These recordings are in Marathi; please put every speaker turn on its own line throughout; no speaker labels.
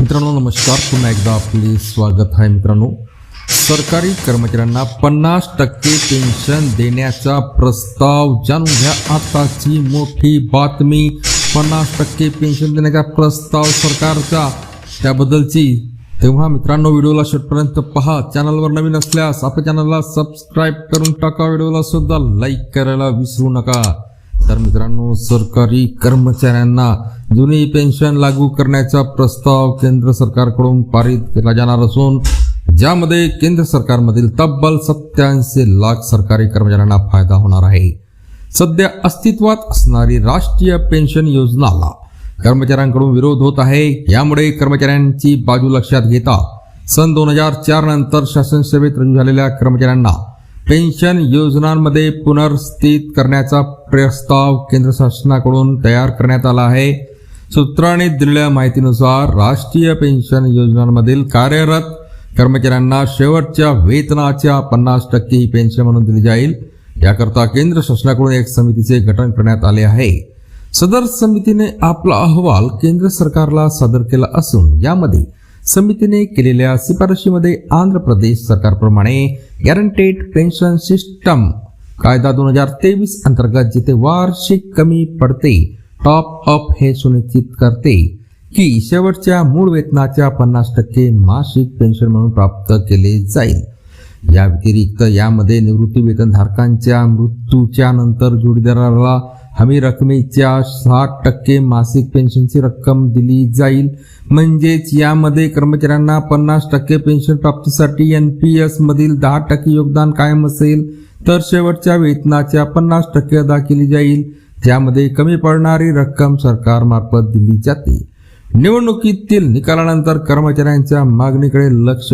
मित्रांनो नमस्कार. पुन्हा एकदा आपले स्वागत आहे मित्रांनो. सरकारी कर्मचाऱ्यांना पन्नास टक्के पेन्शन देण्याचा प्रस्ताव जाणून घ्या. आताची मोठी बातमी पन्नास टक्के पेन्शन देण्याचा प्रस्ताव सरकारचा. त्याबद्दलची तेव्हा मित्रांनो व्हिडिओला शेवटपर्यंत पहा. चॅनलवर नवीन असल्यास आपल्या चॅनलला सबस्क्राईब करून टाका. व्हिडिओला सुद्धा लाईक करायला विसरू नका. मित्रांनो सरकारी कर्मचाऱ्यांना जुनी पेन्शन लागू करण्याचा प्रस्ताव केंद्र सरकारकडून पारित केला जाणार असून ज्यामध्ये केंद्र सरकारमधील तब्बल सत्याऐंशी लाख सरकारी कर्मचाऱ्यांना फायदा होणार आहे. सध्या अस्तित्वात असणारी राष्ट्रीय पेन्शन योजनाला कर्मचाऱ्यांकडून विरोध होत आहे. यामुळे कर्मचाऱ्यांची बाजू लक्षात घेता सन दोन हजार चार नंतर शासन सेवेत रुजू झालेल्या कर्मचाऱ्यांना पेन्शन योजनांमध्ये पुनर्स्थित करण्याचा प्रस्ताव केंद्र शासनाकडून तयार करण्यात आला आहे. सूत्रांनी दिलेल्या माहितीनुसार राष्ट्रीय पेन्शन योजनांमधील कार्यरत कर्मचाऱ्यांना शेवटच्या वेतनाच्या पन्नास टक्के ही पेन्शन म्हणून दिली जाईल. याकरता केंद्र शासनाकडून एक समितीचे गठन करण्यात आले आहे. सदर समितीने आपला अहवाल केंद्र सरकारला सादर केला असून यामध्ये समितीने केलेल्या शिफारशीमध्ये आंध्र प्रदेश सरकारप्रमाणे गॅरंटेड पेन्शन सिस्टम कायदा दोन हजार तेवीस अंतर्गत जिथे वार्षिक कमी पडते टॉप अप हे सुनिश्चित करते की शेवटच्या मूळ वेतनाच्या पन्नास टक्के मासिक पेन्शन म्हणून प्राप्त केले जाईल. या व्यतिरिक्त यामध्ये निवृत्ती वेतनधारकांच्या मृत्यूच्या नंतर जोडीदाराला हमी रकमेच्या साठ टक्के मासिक पेन्शनची रक्कम दिली जाईल. म्हणजेच यामध्ये कर्मचाऱ्यांना पन्नास टक्के पेन्शन प्राप्तीसाठी एन पी एस मधील दहा टक्के योगदान कायम असेल तर शेवटच्या वेतनाच्या पन्नास टक्के अदा केली जाईल. त्यामध्ये कमी पडणारी रक्कम सरकारमार्फत दिली जाते. निवडणुकीतील निकालानंतर कर्मचाऱ्यांच्या मागणीकडे लक्ष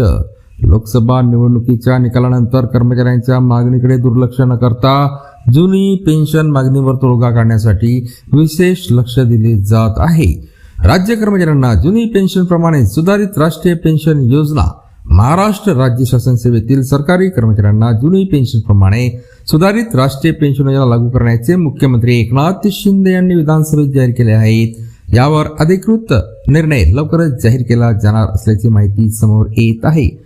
लोकसभा निवडणुकीच्या निकालानंतर कर्मचाऱ्यांच्या मागणीकडे दुर्लक्ष न करता जुनी पेन्शन मागणीवर तोडगा काढण्यासाठी विशेष लक्ष दिले जात आहे. राज्य कर्मचाऱ्यांना जुनी पेन्शन प्रमाणे सुधारित राष्ट्रीय पेन्शन योजना महाराष्ट्र राज्य शासन सेवेतील सरकारी कर्मचाऱ्यांना जुनी पेन्शन प्रमाणे सुधारित राष्ट्रीय पेन्शन योजना लागू करण्याचे मुख्यमंत्री एकनाथ शिंदे यांनी विधानसभेत जाहीर केले आहेत. यावर अधिकृत निर्णय लवकरच जाहीर केला जाणार असल्याची माहिती समोर येत आहे.